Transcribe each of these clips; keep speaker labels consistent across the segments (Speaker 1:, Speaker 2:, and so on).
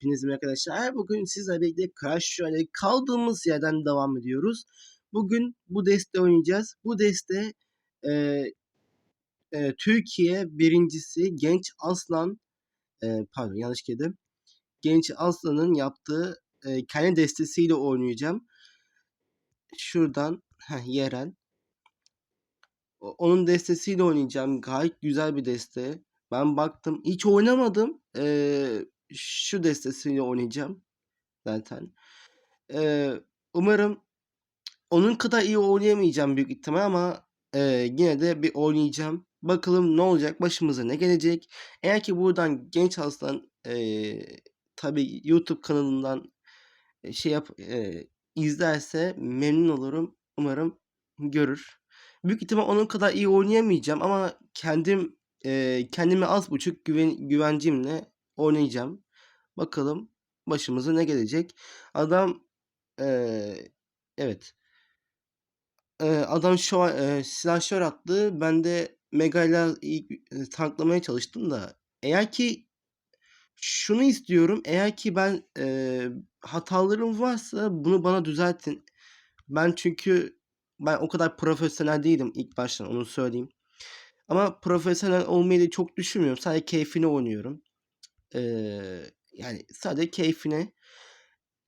Speaker 1: Hepinize arkadaşlar. Bugün sizlerle birlikte Royale kaldığımız yerden devam ediyoruz. Bugün bu deste oynayacağız. Bu deste e, e, Türkiye birincisi Genç Aslan e, pardon yanlış dedim. Genç Aslan'ın yaptığı e, kendi destesiyle oynayacağım. Şuradan heh, yerel. O- Onun destesiyle oynayacağım. Gayet güzel bir deste. Ben baktım. Hiç oynamadım. Ee, şu destesiyle oynayacağım. Zaten. Ee, umarım onun kadar iyi oynayamayacağım büyük ihtimal ama e, yine de bir oynayacağım. Bakalım ne olacak, başımıza ne gelecek. Eğer ki buradan Genç Aslan e, tabi YouTube kanalından şey yap e, izlerse memnun olurum. Umarım görür. Büyük ihtimal onun kadar iyi oynayamayacağım ama kendim e, kendime az buçuk güven, güvencimle oynayacağım. Bakalım başımıza ne gelecek. Adam e, evet e, adam şu e, silahşör attı. Ben de Mega ile tanklamaya çalıştım da eğer ki şunu istiyorum. Eğer ki ben e, hatalarım varsa bunu bana düzeltin. Ben çünkü ben o kadar profesyonel değilim ilk baştan onu söyleyeyim. Ama profesyonel olmayı da çok düşünmüyorum. Sadece keyfine oynuyorum. Ee, yani sadece keyfine.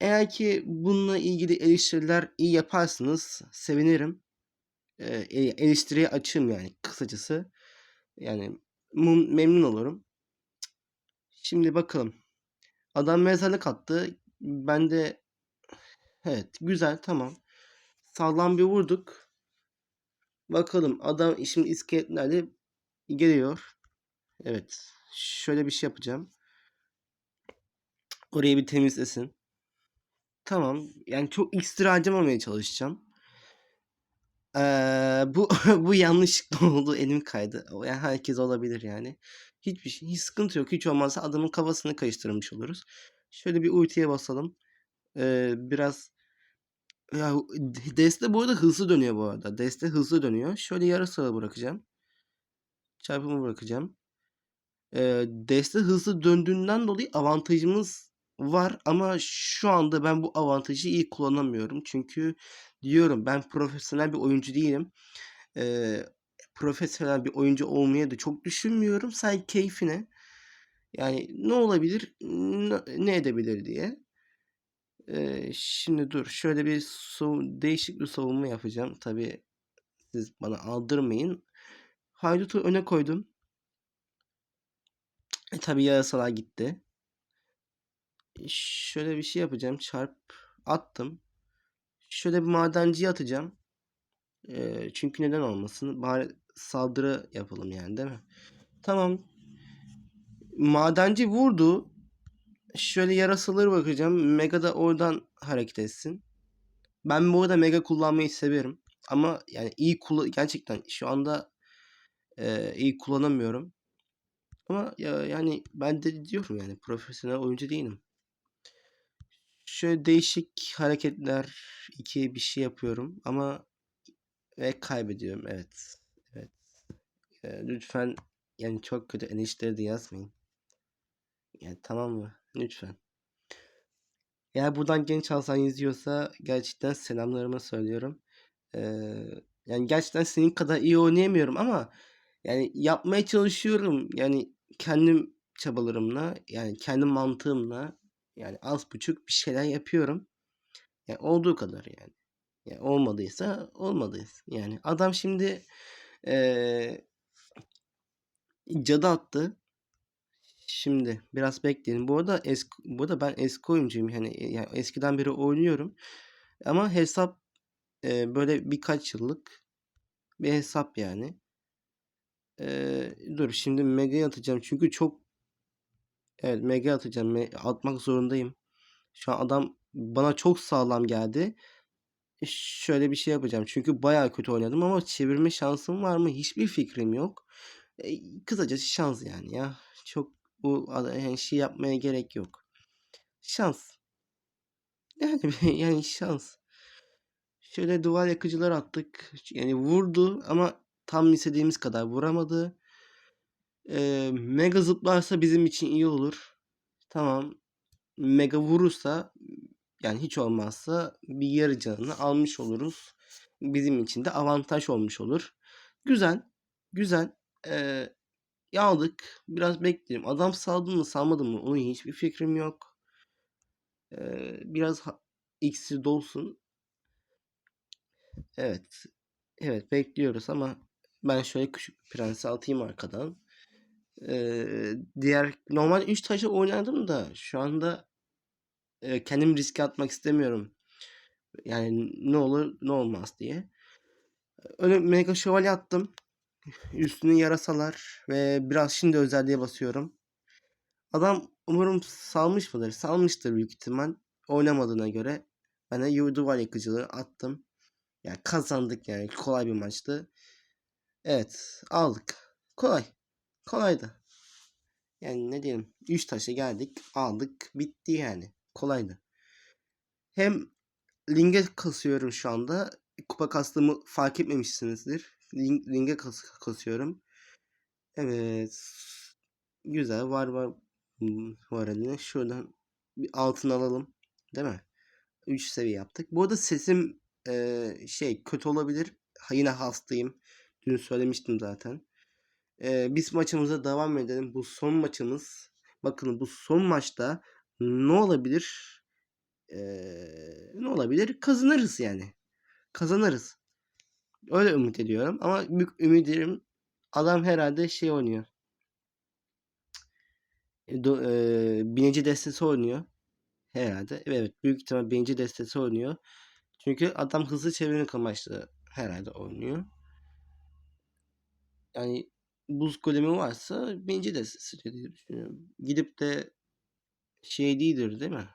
Speaker 1: Eğer ki bununla ilgili eleştiriler iyi yaparsınız sevinirim. Ee, e- eleştiriye açığım yani kısacası. Yani mum- memnun olurum. Şimdi bakalım. Adam mezarlık attı. Ben de evet güzel tamam. Sağlam bir vurduk. Bakalım adam şimdi iskeletlerle geliyor. Evet. Şöyle bir şey yapacağım. Orayı bir temizlesin. Tamam. Yani çok ekstra harcamamaya çalışacağım. Ee, bu bu yanlışlıkla oldu. Elim kaydı. Yani herkes olabilir yani. Hiçbir şey, hiç sıkıntı yok. Hiç olmazsa adamın kafasını karıştırmış oluruz. Şöyle bir ultiye basalım. Ee, biraz ya deste bu arada hızlı dönüyor bu arada. Deste hızlı dönüyor. Şöyle yarı sıra bırakacağım. Çarpımı bırakacağım. Ee, deste hızlı döndüğünden dolayı avantajımız var ama şu anda ben bu avantajı iyi kullanamıyorum. Çünkü diyorum ben profesyonel bir oyuncu değilim. Ee, profesyonel bir oyuncu olmaya da çok düşünmüyorum. Sadece keyfine. Yani ne olabilir, ne, edebilir diye. Ee, şimdi dur şöyle bir sav- değişik bir savunma yapacağım. Tabii siz bana aldırmayın. Haydut'u öne koydum. E, tabii yarasalar gitti. Şöyle bir şey yapacağım. Çarp attım. Şöyle bir madenciye atacağım. E, çünkü neden olmasın? Bari saldırı yapalım yani değil mi? Tamam. Madenci vurdu. Şöyle yarasaları bakacağım. Mega da oradan hareket etsin. Ben bu arada Mega kullanmayı severim. Ama yani iyi kullan gerçekten şu anda e, iyi kullanamıyorum. Ama ya, yani ben de diyorum yani profesyonel oyuncu değilim. Şöyle değişik hareketler iki bir şey yapıyorum ama ve kaybediyorum evet. Evet. Ee, lütfen yani çok kötü enişleri de yazmayın. Yani tamam mı? Lütfen. Eğer buradan genç Hasan izliyorsa gerçekten selamlarımı söylüyorum. Ee, yani gerçekten senin kadar iyi oynayamıyorum ama yani yapmaya çalışıyorum. Yani kendim çabalarımla yani kendi mantığımla yani az buçuk bir şeyler yapıyorum. Yani olduğu kadar yani. Yani olmadıysa olmadıysa. Yani adam şimdi eee cadı attı. Şimdi biraz bekleyin. Bu arada eski, bu arada ben eski oyuncuyum. Yani, yani eskiden beri oynuyorum. Ama hesap eee, böyle birkaç yıllık bir hesap yani. Eee, dur şimdi mega atacağım. Çünkü çok evet mega atacağım. Atmak zorundayım. Şu an adam bana çok sağlam geldi. Şöyle bir şey yapacağım. Çünkü bayağı kötü oynadım ama çevirme şansım var mı? Hiçbir fikrim yok. E, kısacası şans yani ya. Çok bu yani şey yapmaya gerek yok. Şans. Yani yani şans. Şöyle duvar yakıcılar attık. Yani vurdu ama tam istediğimiz kadar vuramadı. E, mega zıplarsa bizim için iyi olur. Tamam. mega vurursa yani hiç olmazsa bir yarı canını almış oluruz. Bizim için de avantaj olmuş olur. Güzel. Güzel. Ee, aldık. Biraz bekleyelim. Adam saldı mı salmadı mı onun hiçbir fikrim yok. Ee, biraz iksir dolsun. Evet. Evet bekliyoruz ama ben şöyle küçük prensi atayım arkadan. Diğer normal 3 taşı oynadım da şu anda e, kendim riske atmak istemiyorum. Yani ne olur ne olmaz diye. Öyle mega şövalye attım. Üstüne yarasalar ve biraz şimdi özelliğe basıyorum. Adam umarım salmış mıdır? Salmıştır büyük ihtimal. Oynamadığına göre. Ben de duvar yakıcılığı attım. Yani kazandık yani. Kolay bir maçtı. Evet aldık. Kolay. Kolaydı. Yani ne diyelim. 3 taşa geldik. Aldık. Bitti yani. Kolaydı. Hem Ling'e kasıyorum şu anda. Kupa kastığımı fark etmemişsinizdir. Ling, Ling'e kas, kasıyorum. Evet. Güzel. Var var. Var eline. Şuradan bir altın alalım. Değil mi? 3 seviye yaptık. Bu arada sesim e, şey kötü olabilir. Yine hastayım. Dün söylemiştim zaten. E, biz maçımıza devam edelim. Bu son maçımız. Bakın bu son maçta ne olabilir? E, ne olabilir? Kazanırız yani. Kazanırız. Öyle ümit ediyorum. Ama büyük ümidim adam herhalde şey oynuyor. E, do, e, binici destesi oynuyor. Herhalde. Evet. Büyük ihtimal binici destesi oynuyor. Çünkü adam hızlı çevirmek amaçlı herhalde oynuyor. Yani buz golemi varsa birinci destesi diye düşünüyorum. Gidip de şey değildir değil mi?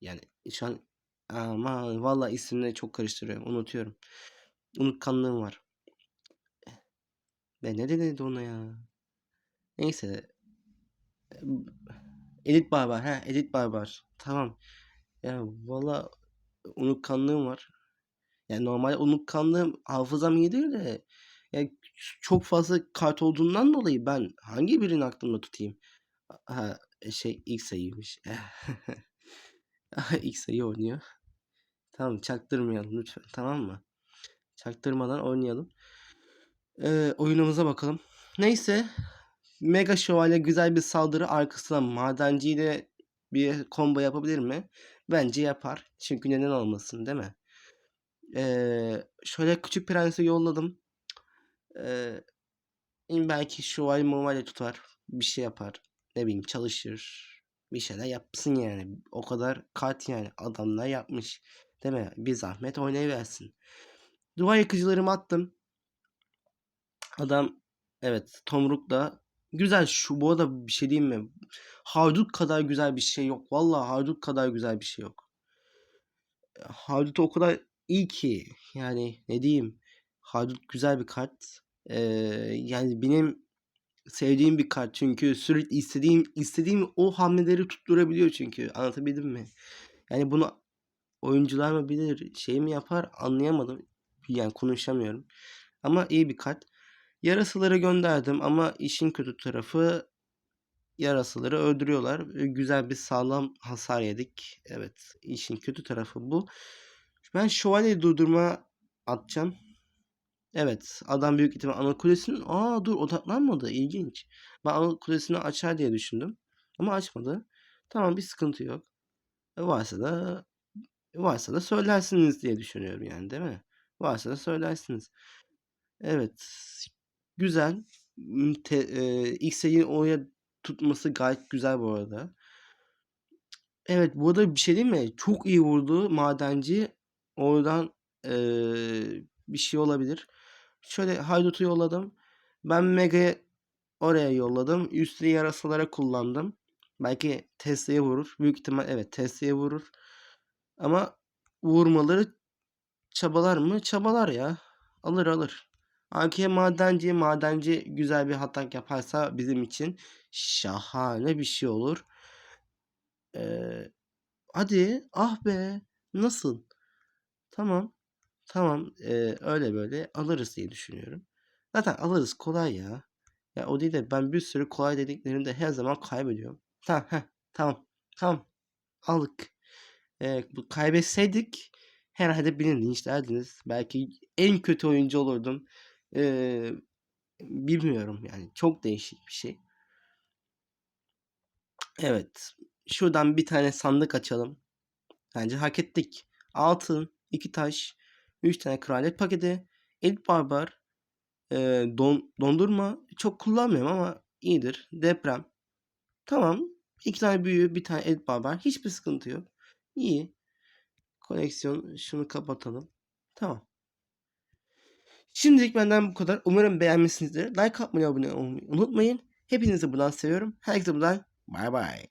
Speaker 1: Yani şu an ama valla isimleri çok karıştırıyorum. Unutuyorum. Unutkanlığım var. Ben ne dedi ona ya? Neyse. Edit Barbar. Ha, Edit Barbar. Tamam. Ya valla unutkanlığım var. Yani normal unutkanlığım hafızam iyidir de yani çok fazla kart olduğundan dolayı ben hangi birini aklımda tutayım? Ha, şey ilk sayıymış. ilk sayı oynuyor. Tamam çaktırmayalım lütfen tamam mı? Çaktırmadan oynayalım. Ee, oyunumuza bakalım. Neyse. Mega Şövalye güzel bir saldırı arkasına madenciyle bir combo yapabilir mi? Bence yapar. Çünkü neden olmasın değil mi? Ee, şöyle küçük prensi yolladım. Ee, belki şövalye movalye tutar. Bir şey yapar. Ne bileyim çalışır. Bir şeyler yapsın yani. O kadar kart yani. Adamlar yapmış. Değil mi? Bir zahmet oynayıversin. Duvar yakıcılarımı attım. Adam evet tomrukla güzel şu bu arada bir şey diyeyim mi? Haydut kadar güzel bir şey yok. Vallahi haydut kadar güzel bir şey yok. Haydut o kadar iyi ki yani ne diyeyim Haydut güzel bir kart. Ee, yani benim sevdiğim bir kart çünkü sürekli istediğim istediğim o hamleleri tutturabiliyor çünkü anlatabildim mi? Yani bunu oyuncular mı bilir şey mi yapar anlayamadım. Yani konuşamıyorum. Ama iyi bir kart. Yarasıları gönderdim ama işin kötü tarafı yarasıları öldürüyorlar. Güzel bir sağlam hasar yedik. Evet işin kötü tarafı bu. Ben şövalyeyi durdurma atacağım. Evet adam büyük ihtimal ana kulesinin aa dur odaklanmadı ilginç. Ben ana kulesini açar diye düşündüm. Ama açmadı. Tamam bir sıkıntı yok. E, varsa da varsa da söylersiniz diye düşünüyorum yani değil mi? Varsa da söylersiniz. Evet. Güzel. Te, e, X'e oraya tutması gayet güzel bu arada. Evet bu arada bir şey değil mi? Çok iyi vurdu madenci. Oradan e, bir şey olabilir. Şöyle Haydut'u yolladım. Ben Mega'yı oraya yolladım. Üstü yarasalara kullandım. Belki Tesla'ya vurur. Büyük ihtimal evet Tesla'ya vurur. Ama vurmaları çabalar mı? Çabalar ya. Alır alır. AK madenci madenci güzel bir atak yaparsa bizim için şahane bir şey olur. Ee, hadi ah be nasıl? Tamam. Tamam ee, öyle böyle alırız diye düşünüyorum. Zaten alırız kolay ya. Ya o değil de ben bir sürü kolay dediklerimde her zaman kaybediyorum. Tamam heh, tamam tamam aldık. Eee, bu kaybetseydik herhâlde beni linçlerdiniz. Belki en kötü oyuncu olurdum. Eee, bilmiyorum yani. Çok değişik bir şey. Evet. Şuradan bir tane sandık açalım. Bence hak ettik. Altın, 2 taş, 3 tane kraliyet paketi, elit barbar, eee, don dondurma çok kullanmıyorum ama iyidir. Deprem. Tamam. 2 tane büyü, 1 tane elit barbar. Hiçbir sıkıntı yok. İyi. Koleksiyon. Şunu kapatalım. Tamam. Şimdilik benden bu kadar. Umarım beğenmişsinizdir. Like atmayı, abone olmayı unutmayın. Hepinizi buradan seviyorum. Herkese buradan bay bay.